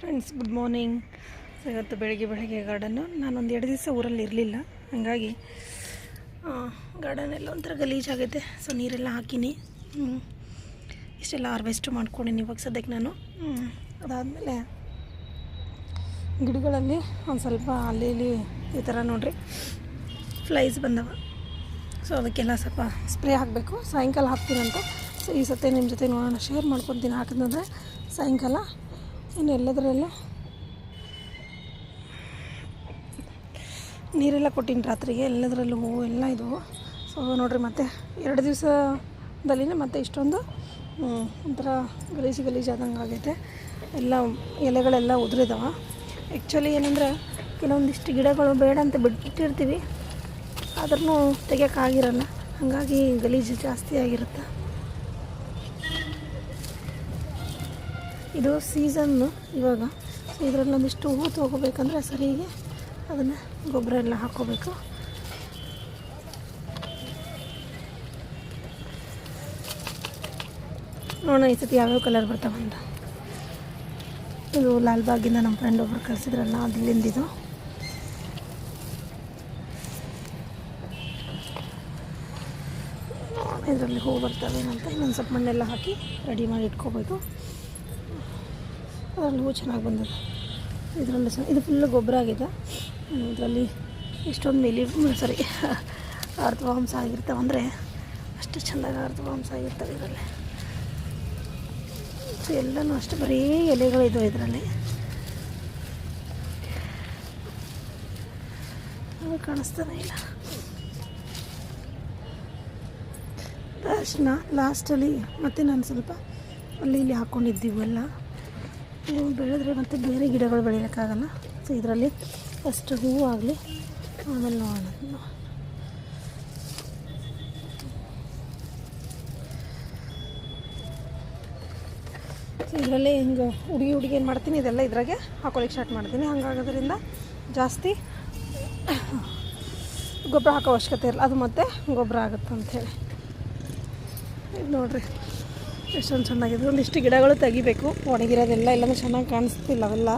Friends good morning so ಇವತ್ತು ಬೆಳಗ್ಗೆ ಬೆಳಗ್ಗೆ ಗಾರ್ಡನ್ನು ನಾನೊಂದು ಎರಡು ದಿವಸ ಊರಲ್ಲಿ ಇರಲಿಲ್ಲ. ಹಾಗಾಗಿ ಗಾರ್ಡನ್ ಎಲ್ಲ ಒಂಥರ ಗಲೀಜಾಗೈತೆ ಸೊ ನೀರೆಲ್ಲ ಹಾಕಿನಿ. ಇಷ್ಟೆಲ್ಲ ಹಾರ್ವೆಸ್ಟ್ ಮಾಡ್ಕೊಂಡಿನಿ ಇವಾಗ ಸದ್ಯಕ್ಕೆ ನಾನು. ಅದಾದಮೇಲೆ ಗಿಡಗಳಲ್ಲಿ ಒಂದು ಸ್ವಲ್ಪ ಅಲ್ಲಿ ಇಲ್ಲಿ ಈ ಥರ ನೋಡಿರಿ. ಫ್ಲೈಸ್ ಬಂದವ. ಸೊ ಅದಕ್ಕೆಲ್ಲ ಸ್ವಲ್ಪ ಸ್ಪ್ರೇ ಹಾಕಬೇಕು. ಸಾಯಂಕಾಲ ಹಾಕ್ತೀನಂತ. ಸೊ ಈ ಸತಿ ನಿಮ್ಮ ಜೊತೆ ನೋಡೋಣ ಶೇರ್ ಮಾಡ್ಕೊತೀನಿ ಹಾಕಿದ್ರೆ ಸಾಯಂಕಾಲ. ಇನ್ನು ಎಲ್ಲದರಲ್ಲ ನೀರೆಲ್ಲ ಕೊಟ್ಟಿನಿ ರಾತ್ರಿಗೆ, ಎಲ್ಲದರಲ್ಲೂ ಹೂವು ಎಲ್ಲ ಇದು ಸೊ ನೋಡಿರಿ ಮತ್ತೆ ಎರಡು ದಿವಸದಲ್ಲಿನೇ ಮತ್ತೆ ಇಷ್ಟೊಂದು ಒಂಥರ ಗಲೀಜು ಗಲೀಜು ಆದಂಗೆ ಆಗೈತೆ. ಎಲ್ಲ ಎಲೆಗಳೆಲ್ಲ ಉದುರಿದಾವೆ. ಆ್ಯಕ್ಚುಲಿ ಏನಂದ್ರೆ ಕೆಲವೊಂದಿಷ್ಟು ಗಿಡಗಳು ಬೇಡ ಅಂತ ಬಿಟ್ಟಿರ್ತೀವಿ ಆದ್ರೂ ತೆಗಿಯೋಕ್ಕಾಗಿರಲ್ಲ ಹಾಗಾಗಿ ಗಲೀಜು ಜಾಸ್ತಿ ಆಗಿರುತ್ತೆ. ಇದು ಸೀಸನ್ನು ಇವಾಗ. ಸೊ ಇದರಲ್ಲಿ ಒಂದಿಷ್ಟು ಹೂವು ತೊಗೋಬೇಕಂದ್ರೆ ಸರಿಗೆ ಅದನ್ನು ಗೊಬ್ಬರ ಎಲ್ಲ ಹಾಕ್ಕೋಬೇಕು ನೋಡೋಣ ಈ ಸತಿ ಯಾವ್ಯಾವ ಕಲರ್ ಬರ್ತಾವಂತ ಇದು ಲಾಲ್ಬಾಗಿಂದ ನಮ್ಮ ಫ್ರೆಂಡ್ ಒಬ್ರು ಕಳಿಸಿದ್ರಲ್ಲ ಅಲ್ಲಿಂದಿದು ಇದರಲ್ಲಿ ಹೂವು ಬರ್ತಾವೆ ಅಂತ ಇನ್ನೊಂದು ಸ್ವಲ್ಪ ಮಣ್ಣೆಲ್ಲ ಹಾಕಿ ರೆಡಿ ಮಾಡಿ ಇಟ್ಕೋಬೇಕು ಅದರಲ್ಲಿ ಹೂ ಚೆನ್ನಾಗಿ ಬಂದಿದೆ. ಇದರಲ್ಲಿ ಇದು ಫುಲ್ಲು ಗೊಬ್ಬರ ಆಗಿದೆ. ಇದರಲ್ಲಿ ಇಷ್ಟೊಂದು ಮಿಲಿ ಸರಿ ಆಗಿರ್ತಾವೆ ಅಂದರೆ ಅಷ್ಟು ಚೆಂದಾಗಿ ಅರ್ಥವಾಂಶ ಆಗಿರ್ತವೆ ಇದರಲ್ಲಿ. ಸೊ ಎಲ್ಲನೂ ಅಷ್ಟು, ಬರೀ ಎಲೆಗಳಿದ್ದವು ಇದರಲ್ಲಿ. ಕಾಣಿಸ್ತಾನೆ ಇಲ್ಲ. ತಕ್ಷಣ ಲಾಸ್ಟಲ್ಲಿ ಮತ್ತೆ ನಾನು ಸ್ವಲ್ಪ ಅಲ್ಲಿ ಇಲ್ಲಿ ಹಾಕ್ಕೊಂಡಿದ್ದೀವಲ್ಲ ಇವು ಬೆಳೆದ್ರೆ ಮತ್ತು ಬೇರೆ ಗಿಡಗಳು ಬೆಳೆಯೋಕ್ಕಾಗಲ್ಲ ಸೊ ಇದರಲ್ಲಿ ಫಸ್ಟ್ ಹೂವು ಆಗಲಿ, ಆಮೇಲೆ ನೋಡೋಣ. ಇದರಲ್ಲೇ ಹಿಂಗೆ ಹುಡುಗಿ ಹುಡುಗಿ ಏನು ಮಾಡ್ತೀನಿ, ಇದೆಲ್ಲ ಇದ್ರಾಗೆ ಹಾಕೊಳ್ಳಿಕ್ಕೆ ಸ್ಟಾರ್ಟ್ ಮಾಡ್ತೀನಿ. ಹಂಗಾಗೋದ್ರಿಂದ ಜಾಸ್ತಿ ಗೊಬ್ಬರ ಹಾಕೋ ಅವಶ್ಯಕತೆ ಇರಲ್ಲ. ಅದು ಮತ್ತೆ ಗೊಬ್ಬರ ಆಗುತ್ತೆ ಅಂಥೇಳಿ ಇದು ನೋಡ್ರಿ. ಎಷ್ಟೊಂದು ಚೆನ್ನಾಗಿದೆ ಒಂದಿಷ್ಟು ಗಿಡಗಳು ತೆಗಿಬೇಕು. ಒಣಗಿರೋದೆಲ್ಲ ಎಲ್ಲನೂ ಚೆನ್ನಾಗಿ ಕಾಣಿಸ್ತಿಲ್ಲ ಅವೆಲ್ಲ.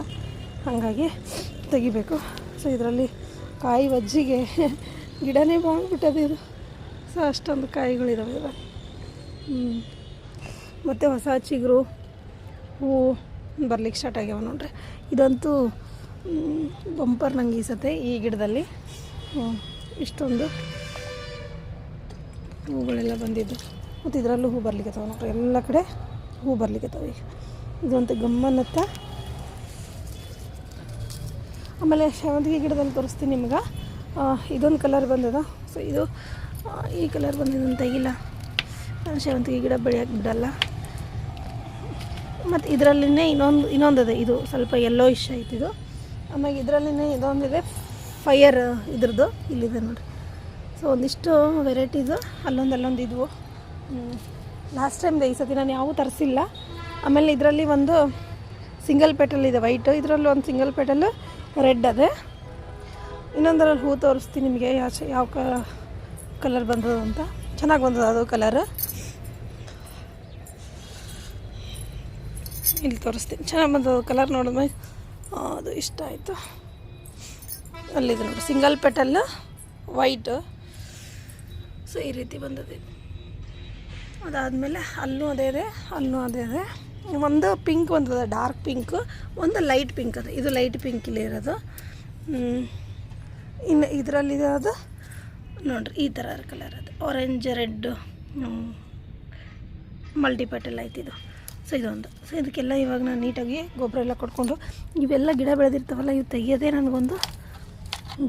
ಹಾಗಾಗಿ ತೆಗಿಬೇಕು. ಸೊ ಇದರಲ್ಲಿ ಕಾಯಿ ವಜ್ಜಿಗೆ ಗಿಡನೇ ಇದು. ಸೊ ಅಷ್ಟೊಂದು ಕಾಯಿಗಳಿದಾವೆ ಹ್ಞೂ ಮತ್ತು ಹೊಸ ಚಿಗುರು ಹೂವು ಬರ್ಲಿಕ್ಕೆ ಸ್ಟಾರ್ಟ್ ಆಗ್ಯಾವ ನೋಡ್ರಿ. ಇದಂತೂ ಬಂಪರ್ ನಂಗೆ ಈಸತ್ತೆ ಈ ಗಿಡದಲ್ಲಿ. ಇಷ್ಟೊಂದು ಹೂಗಳೆಲ್ಲ ಬಂದಿದ್ದು. ಮತ್ತು ಇದರಲ್ಲೂ ಹೂ ಬರ್ಲಿಕ್ಕತ್ತಾವ ನೋಡ್ರಿ. ಎಲ್ಲ ಕಡೆ ಹೂ ಬರ್ಲಿಕ್ಕತ್ತಾವ ಈಗ. ಇದಂತೂ ಗಮ್ಮನ್ನತ್ತ ಆಮೇಲೆ ಶಾವಂತಿಗೆ ಗಿಡದಲ್ಲಿ ತೋರಿಸ್ತೀನಿ ನಿಮ್ಗೆ. ಇದೊಂದು ಕಲರ್ ಬಂದದ. ಸೊ ಇದು ಈ ಕಲರ್ ಬಂದಿದ್ದಂತ ಇಲ್ಲ ನಾನು ಶಾವಂತಿಗೆ ಗಿಡ ಬೆಳೆಯೋಕೆ ಬಿಡಲ್ಲ. ಮತ್ತು ಇದರಲ್ಲಿನೇ ಇನ್ನೊಂದು ಇನ್ನೊಂದಿದೆ ಇದು ಸ್ವಲ್ಪ ಎಲ್ಲೋ ಇಷ್ಟ ಆಯ್ತು ಇದು. ಆಮೇಲೆ ಇದರಲ್ಲಿನೇ ಇದೊಂದಿದೆ ಫೈಯರ್ ಇದ್ರದ್ದು ಇಲ್ಲಿದೆ ನೋಡಿರಿ. ಸೊ ಒಂದಿಷ್ಟು ವೆರೈಟೀಸು ಅಲ್ಲೊಂದು ಅಲ್ಲೊಂದು ಇದ್ವು. ಲಾಸ್ಟ್ ಟೈಮ್ದು ಈ ಸತಿ ನಾನು ಯಾವೂ ತರಿಸಿಲ್ಲ. ಆಮೇಲೆ ಇದರಲ್ಲಿ ಒಂದು ಸಿಂಗಲ್ ಪೆಟಲ್ ಇದೆ ವೈಟು ಇದರಲ್ಲಿ ಒಂದು ಸಿಂಗಲ್ ಪೆಟಲ್ ರೆಡ್ ಅದೇ. ಇನ್ನೊಂದರಲ್ಲಿ ಹೂ ತೋರಿಸ್ತೀನಿ ನಿಮಗೆ ಯಾವ ಯಾವ ಕಲರ್ ಬಂದದ ಅಂತ. ಚೆನ್ನಾಗಿ ಬಂದದ ಅದು ಕಲರ್ ಇಲ್ಲಿ ತೋರಿಸ್ತೀನಿ. ಚೆನ್ನಾಗಿ ಬಂದದ ಕಲರ್ ನೋಡಿದ್ಮೇಲೆ ಅದು ಇಷ್ಟ ಆಯಿತು. ಅಲ್ಲಿದೆ ನೋಡಿ ಸಿಂಗಲ್ ಪೆಟಲ್ ವೈಟ್ ಸೊ ಈ ರೀತಿ ಬಂದದೆ ಅದಾದಮೇಲೆ ಅಲ್ಲೂ ಅದೇ ಇದೆ, ಅಲ್ಲೂ ಅದೇ ಇದೆ. ಒಂದು ಪಿಂಕ್ ಒಂದು ಡಾರ್ಕ್ ಪಿಂಕ್ ಒಂದು ಲೈಟ್ ಪಿಂಕ್ ಅದು. ಇದು ಲೈಟ್ ಪಿಂಕ್ ಇಲ್ಲಿ ಇರೋದು. ಇನ್ನು ಇದರಲ್ಲಿ ಇರೋದು ನೋಡಿರಿ, ಈ ಥರ ಕಲರ್ ಅದು. ಆರೆಂಜ್ ರೆಡ್ ಮಲ್ಟಿಪಟಲ್ ಆಯ್ತು ಇದು. ಸೊ ಇದೊಂದು. ಸೊ ಇದಕ್ಕೆಲ್ಲ ಇವಾಗ ನಾನು ನೀಟಾಗಿ ಗೊಬ್ಬರ ಎಲ್ಲ ಕೊಟ್ಕೊಂಡು ಇವೆಲ್ಲ ಗಿಡ ಬೆಳೆದಿರ್ತಾವಲ್ಲ, ಇವು ತೆಗಿಯೋದೇ ನನಗೊಂದು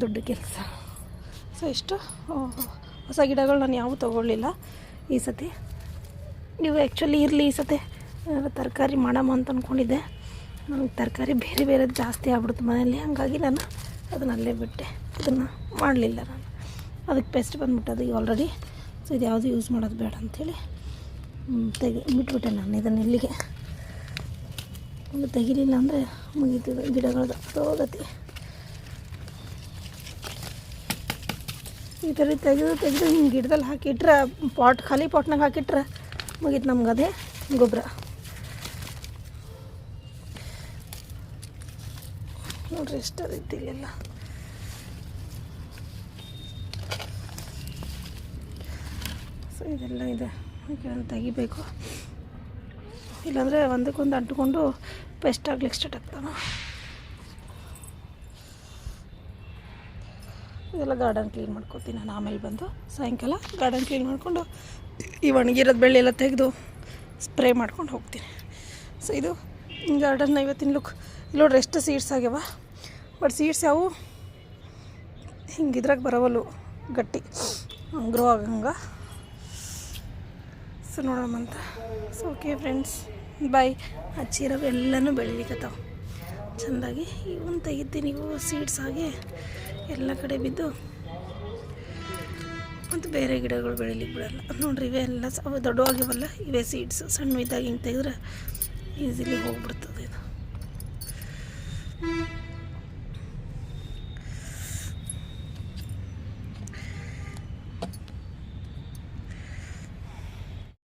ದೊಡ್ಡ ಕೆಲಸ. ಸೊ ಇಷ್ಟು. ಹೊಸ ಗಿಡಗಳು ನಾನು ಯಾವೂ ತೊಗೊಳ್ಳಿಲ್ಲ ಈ ಸತಿ. ನೀವು ಆ್ಯಕ್ಚುಲಿ ಇರಲಿ ಈ ಸತಿ. ತರಕಾರಿ ಮಾಡಮ್ಮ ಅಂತ ಅಂದ್ಕೊಂಡಿದ್ದೆ ನನಗೆ ತರಕಾರಿ ಬೇರೆ ಬೇರೆ ಜಾಸ್ತಿ ಆಗ್ಬಿಡ್ತು ಮನೆಯಲ್ಲಿ ಹಾಗಾಗಿ ನಾನು ಅದನ್ನ ಅಲ್ಲೇ ಬಿಟ್ಟೆ. ಇದನ್ನು ಮಾಡಲಿಲ್ಲ ನಾನು. ಅದಕ್ಕೆ ಪೆಸ್ಟ್ ಬಂದ್ಬಿಟ್ಟದು ಈಗ ಆಲ್ರೆಡಿ ಸೊ ಇದು ಯಾವುದು ಯೂಸ್ ಮಾಡೋದು ಬೇಡ ಅಂಥೇಳಿ ತೆಗಿ, ಬಿಟ್ಬಿಟ್ಟೆ ನಾನು ಇದನ್ನು ಇಲ್ಲಿಗೆ. ತೆಗಿಲಿಲ್ಲ ಅಂದರೆ ಮುಗೀತದೆ ಗಿಡಗಳು ಗಿಡಗಳದ್ದು ಹೋಗತಿ ಈ ಥರ ತೆಗೆದು ತೆಗೆದು ಹಿಂಗೆ ಗಿಡದಲ್ಲಿ ಹಾಕಿಟ್ರೆ ಪಾಟ್ ಖಾಲಿ ಪಾಟ್ನಾಗ ಹಾಕಿಟ್ರೆ ಮುಗೀತು ನಮ್ಗೆ ಅದೇ ಗೊಬ್ಬರ ನೋಡ್ರಿ ಎಷ್ಟು ಇಲ್ಲೆಲ್ಲ. ಸೊ, ಇದೆಲ್ಲ ಇದೆ. ತೆಗಿಬೇಕು. ಇಲ್ಲಾಂದರೆ ಒಂದಕ್ಕೊಂದು ಅಂಟ್ಕೊಂಡು ಪೆಸ್ಟ್ ಆಗ್ಲಿಕ್ಕೆ ಸ್ಟಾರ್ಟ್ ಆಗ್ತಾವೆ. ಇದೆಲ್ಲ ಗಾರ್ಡನ್ ಕ್ಲೀನ್ ಮಾಡ್ಕೊತೀನಿ ನಾನು. ಆಮೇಲೆ ಬಂದು ಸಾಯಂಕಾಲ ಗಾರ್ಡನ್ ಕ್ಲೀನ್ ಮಾಡಿಕೊಂಡು ಈ ಒಣಗಿರೋದು ಬೆಳ್ಳಿ ಎಲ್ಲ ತೆಗೆದು ಸ್ಪ್ರೇ ಮಾಡ್ಕೊಂಡು ಹೋಗ್ತೀನಿ. ಸೊ ಇದು ಗಾರ್ಡನ್ನ ಇವತ್ತಿನ ಲುಕ್. ನೋಡ್ರಿ ಎಷ್ಟು ಸೀಡ್ಸ್ ಆಗ್ಯಾವ. ಬಟ್ ಸೀಡ್ಸ್ ಯಾವು? ಹಿಂಗಿದ್ರಾಗ ಬರವಲ್ಲು ಗಟ್ಟಿ. ಗ್ರೋ ಆಗಂಗೆ. ಸೊ ನೋಡೋಣಂತ ಸೊ ಓಕೆ ಫ್ರೆಂಡ್ಸ್ ಬಾಯ್ ಹಚ್ಚಿರೋವು ಎಲ್ಲನೂ ಬೆಳಿಲಿಕ್ಕತ್ತಾವ ಚೆಂದಾಗಿ ಇವನ್ ತೆಗಿತೀನಿ ನೀವು ಸೀಡ್ಸ್ ಆಗಿ ಎಲ್ಲ ಕಡೆ ಬಿದ್ದು ಮತ್ತು ಬೇರೆ ಗಿಡಗಳು ಬೆಳೀಲಿಕ್ಕೆ ಬಿಡಲ್ಲ. ನೋಡ್ರಿ, ಇವೆಲ್ಲ ದೊಡ್ಡವಾಗಿವಲ್ಲ ಇವೆ ಸೀಡ್ಸ್ ಸಣ್ಣ ಇದ್ದಾಗ ಹಿಂಗೆ ತೆಗೆದ್ರೆ ಈಸಿಲಿ ಹೋಗ್ಬಿಡ್ತದೆ ಇದು